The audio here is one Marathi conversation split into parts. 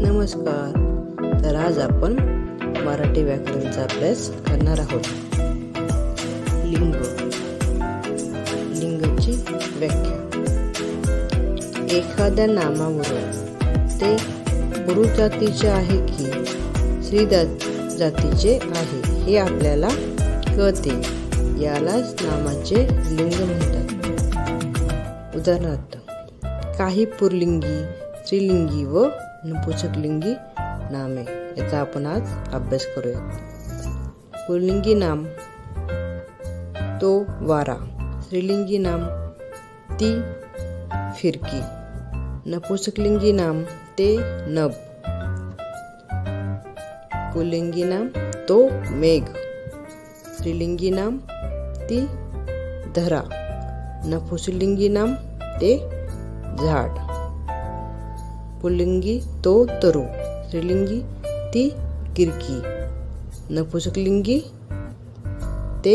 नमस्कार. तर आज आपण मराठी व्याकरणाचा अभ्यास करणार आहोत. लिंग. लिंगाची व्याख्या. एखाद्या नामावरून ते पुरुष जातीचे आहे की स्त्री जातीचे आहे हे आपल्याला कळते. यालाच नामाचे लिंग म्हणतात. उदाहरणार्थ काही पुरलिंगी स्त्रीलिंगी व नपुंसकलिंगी नामे याचा आपण आज अभ्यास करूया। पुलिंगी नाम तो वारा। स्त्रीलिंगी नाम ती फिरकी। नपुसकलिंगी नाम ते नभ। पुल्लिंगी नाम तो मेघ। स्त्रीलिंगी नाम ती धरा। नपुंसकलिंगी नाम ते झाड। पुल्लिंगी तो तरु स्त्रीलिंगी ती किरकी नपुसकलिंगी ते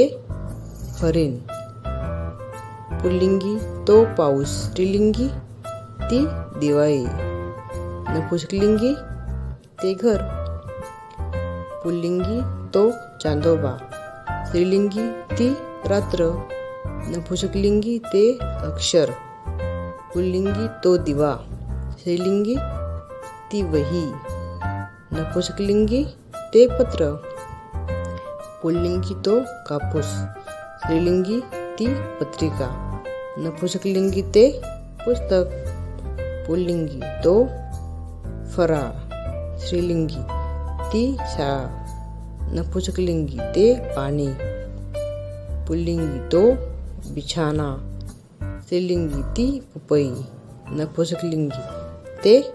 हरिण पुल्लिंगी तो पाऊस स्त्रीलिंगी ती दिवाळी नपुसकलिंगी ते घर पुल्लिंगी तो चांदोबा स्त्रीलिंगी ती रात्र नपुसकलिंगी ते अक्षर पुल्लिंगी तो दिवा. स्त्रीलिंगी ती वही। नपुंसकलिंगी ते पत्र। पुल्लिंगी तो कापूस। स्त्रीलिंगी, ती पत्रिका। नपुंसकलिंगी ते पुस्तक। पुल्लिंगी तो फराळ स्त्रीलिंगी, ती शाळा नपुंसकलिंगी ते पाणी पुल्लिंगी तो बिछाना। स्त्रीलिंगी, ती पपई नपुंसकलिंगी ते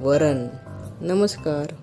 वरण. नमस्कार.